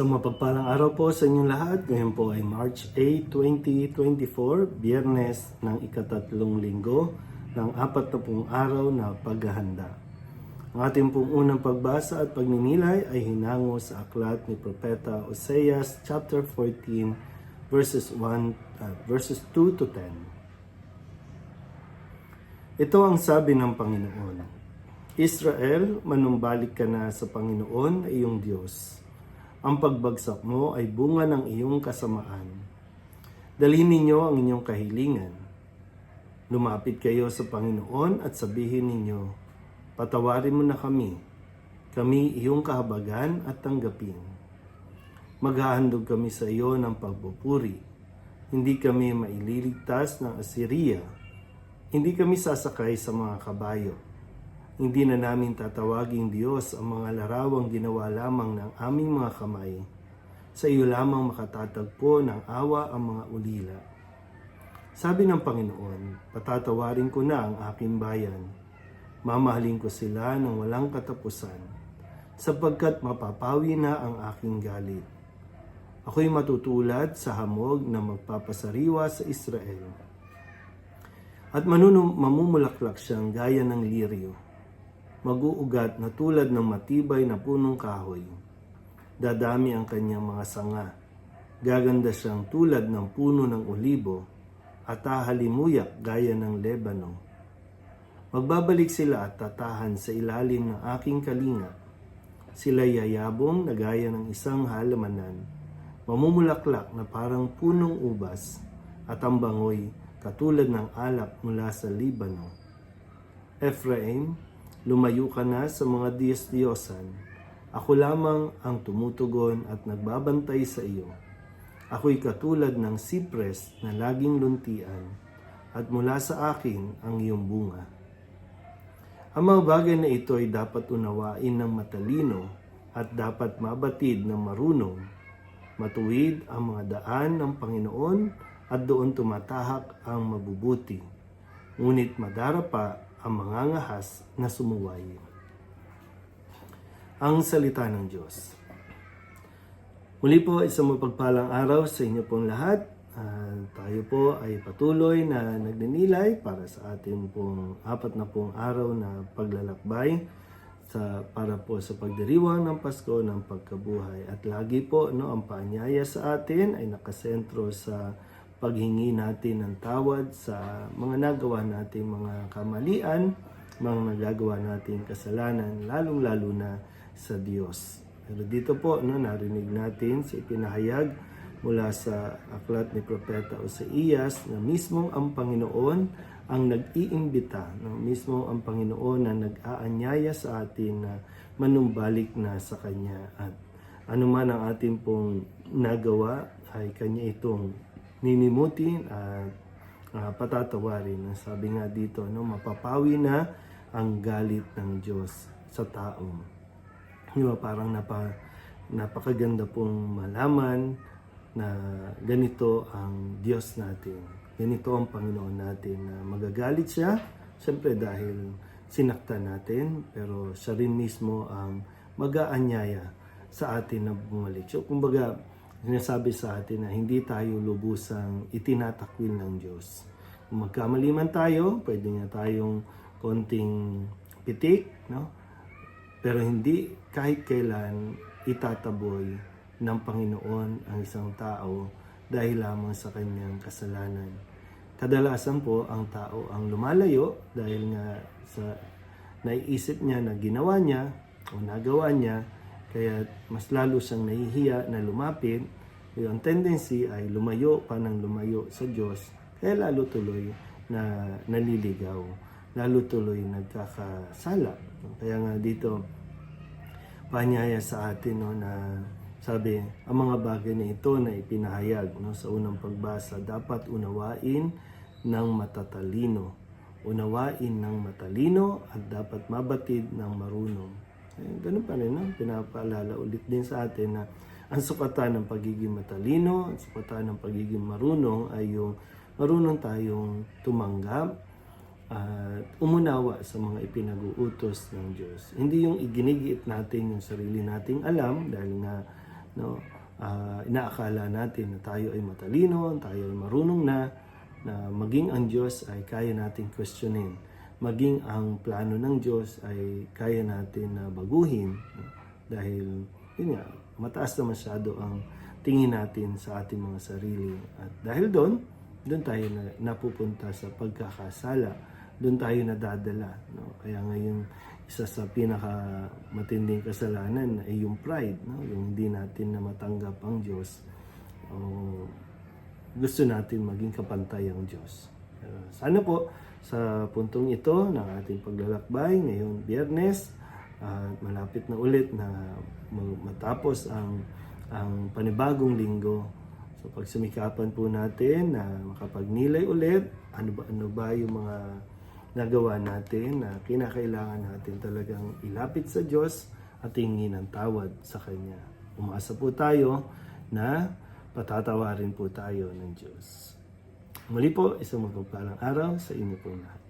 Sa mapagpalang araw po sa inyong lahat, ngayon po ay March 8, 2024, biyernes ng ikatatlong linggo ng apat na pong araw na paghahanda. Ang ating pong unang pagbasa at pagninilay ay hinango sa aklat ni Propeta Oseas chapter 14 verses 1 uh, verses 2 to 10. Ito ang sabi ng Panginoon. Israel, manumbalik ka na sa Panginoon iyong Diyos. Ang pagbagsak mo ay bunga ng iyong kasamaan. Dalhin ninyo ang inyong kahilingan. Lumapit kayo sa Panginoon at sabihin ninyo, Patawarin mo na kami, kami iyong kahabagan at tanggapin. Maghahandog kami sa iyo ng pagpupuri. Hindi kami maililigtas ng Assyria. Hindi kami sasakay sa mga kabayo. Hindi na namin tatawaging Diyos ang mga larawang ginawa lamang ng aming mga kamay. Sa iyo lamang makatatagpo ng awa ang mga ulila. Sabi ng Panginoon, patatawarin ko na ang aking bayan. Mamahalin ko sila ng walang katapusan, sapagkat mapapawi na ang aking galit. Ako'y matutulad sa hamog na magpapasariwa sa Israel. At manunum mamumulaklak siyang gaya ng liryo mag-uugat na tulad ng matibay na punong kahoy. Dadami ang kanyang mga sanga. Gaganda siyang tulad ng puno ng olibo at tahalimuyak gaya ng Lebano. Magbabalik sila at tatahan sa ilalim ng aking kalinga. Sila yayabong na gaya ng isang halamanan, mamumulaklak na parang punong ubas at ang bangoy katulad ng alak mula sa Libano. Ephraim, Lumayo ka na sa mga diyos-diyosan. Ako lamang ang tumutugon at nagbabantay sa iyo. Ako'y katulad ng sipres na laging luntian at mula sa akin ang iyong bunga. Ang mga bagay na ito ay dapat unawain ng matalino at dapat mabatid ng marunong. Matuwid ang mga daan ng Panginoon at doon tumatahak ang mabubuti. Ngunit madarapa ang mga ngahas na sumuway. Ang salita ng Diyos. Muli po, isang mapagpalang araw sa inyo pong lahat. Uh, tayo po ay patuloy na nagninilay para sa ating pong apat na pong araw na paglalakbay sa para po sa pagdiriwang ng Pasko ng pagkabuhay. At lagi po no, ang paanyaya sa atin ay nakasentro sa paghingi natin ng tawad sa mga nagawa nating mga kamalian, mga nagagawa nating kasalanan, lalong-lalo na sa Diyos. Pero dito po, no, narinig natin sa ipinahayag mula sa aklat ni Propeta Oseas na mismo ang Panginoon ang nag-iimbita, no, mismo ang Panginoon na nag-aanyaya sa atin na manumbalik na sa Kanya. At anuman ang ating pong nagawa ay Kanya itong ninimutin at uh, patatawarin. Sabi nga dito, no, mapapawi na ang galit ng Diyos sa tao. Di ba, parang napa, napakaganda pong malaman na ganito ang Diyos natin. Ganito ang Panginoon natin na magagalit siya, siyempre dahil sinaktan natin, pero siya rin mismo ang mag-aanyaya sa atin na bumalik. So, kumbaga, sinasabi sa atin na hindi tayo lubusang itinatakwil ng Diyos. Kung magkamali man tayo, pwede niya tayong konting pitik, no? Pero hindi kahit kailan itataboy ng Panginoon ang isang tao dahil lamang sa kanyang kasalanan. Kadalasan po ang tao ang lumalayo dahil nga sa naiisip niya na ginawa niya o nagawa niya kaya mas lalo siyang nahihiya na lumapit. Yung tendency ay lumayo pa ng lumayo sa Diyos. Kaya lalo tuloy na naliligaw. Lalo tuloy nagkakasala. Kaya nga dito, panyaya sa atin no, na sabi, ang mga bagay na ito na ipinahayag no, sa unang pagbasa, dapat unawain ng matatalino. Unawain ng matalino at dapat mabatid ng marunong. Eh, ganun pa rin, no? pinapaalala ulit din sa atin na ang sukatan ng pagiging matalino, ang sukatan ng pagiging marunong ay yung marunong tayong tumanggap at umunawa sa mga ipinag-uutos ng Diyos. Hindi yung iginigiit natin yung sarili nating alam dahil nga no, ah, inaakala natin na tayo ay matalino, tayo ay marunong na, na maging ang Diyos ay kaya nating questionin. Maging ang plano ng Diyos ay kaya natin na baguhin. no? Dahil, yun nga, mataas na masyado ang tingin natin sa ating mga sarili. At dahil doon, doon tayo na, napupunta sa pagkakasala. Doon tayo nadadala. No? Kaya ngayon, isa sa pinaka matinding kasalanan ay yung pride. No? Yung hindi natin na matanggap ang Diyos. O, gusto natin maging kapantay ang Diyos. Sana po sa puntong ito ng ating paglalakbay ngayong biyernes at malapit na ulit na ma- matapos ang ang panibagong linggo. So pagsumikapan po natin na makapagnilay ulit, ano ba ano ba yung mga nagawa natin na kinakailangan natin talagang ilapit sa Diyos at hingin ng tawad sa Kanya. Umasa po tayo na patatawarin po tayo ng Diyos. Muli po, isang mapagpalang araw sa inyo po lahat.